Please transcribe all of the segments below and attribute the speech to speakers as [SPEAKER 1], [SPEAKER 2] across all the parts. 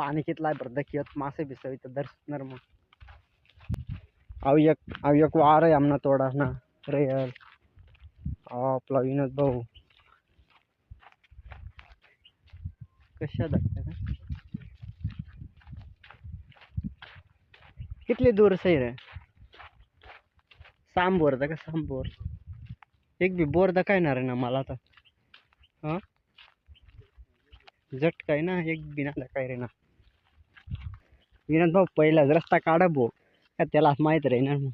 [SPEAKER 1] पाणी कितला बरं? कियत मासे बिसवी तर दर्शणार मग. अहो एक अहो एक वार आहे आमना तोडा ना. रेअर आपला विनोद भाऊ. कशा दाखता कितले दूर सही रे साम बोर का साम बोर एक बी बोर दखाय ना रे ना मला आता. हा? जट काय ना एक बिना ना काय रे ना. विनोद भाऊ पहिलाच रस्ता काढा भाऊ का त्याला माहीत राहीना मग.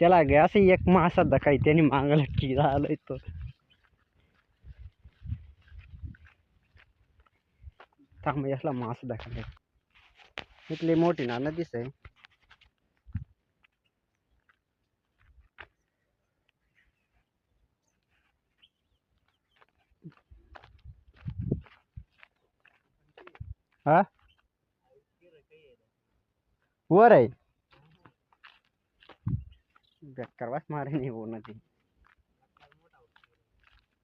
[SPEAKER 1] त्याला गे असं एक मासा काही त्याने मागायला की झालंय तो. थांब यासला मास दाखवले इथली मोठी ना नदीच आहे हा? वर आहे. बेकारवाच मारे नाही हो नदी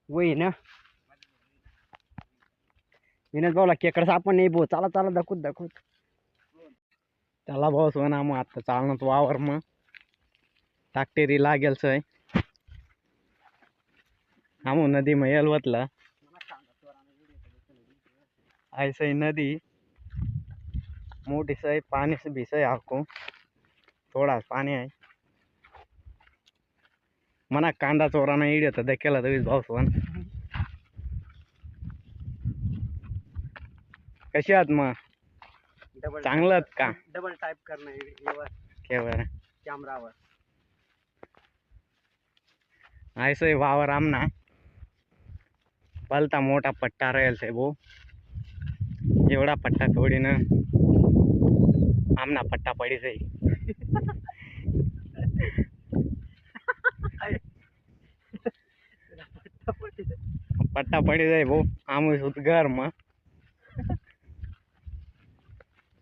[SPEAKER 1] वही ना? विनोद भाऊला केकड आपण नाही भाऊ चला चला दाखवत दाखवत. त्याला भाऊ सोना मग आता चालणार वावर मग. टाकटेरी लागेल सय. हा मग नदी मग येलवतला. आहे सई नदी. मोठी सय पाणी से भी सय आपको थोडा पाणी आहे. मना कांदा चोराना इड होता देखील तरी भाऊ सोन. कशी आहात मग?
[SPEAKER 2] डबल
[SPEAKER 1] चांगलं आहात का?
[SPEAKER 2] डबल टाईप करणं
[SPEAKER 1] केवर
[SPEAKER 2] कॅमेरावर.
[SPEAKER 1] ऐसोय वावर आमना पलता मोठा पट्टा राहील से भाऊ एवढा पट्टा थोडी ना आमना पट्टा पडी जाई पट्टा पडी जाई भाऊ आम्ही सुद्धा घर मग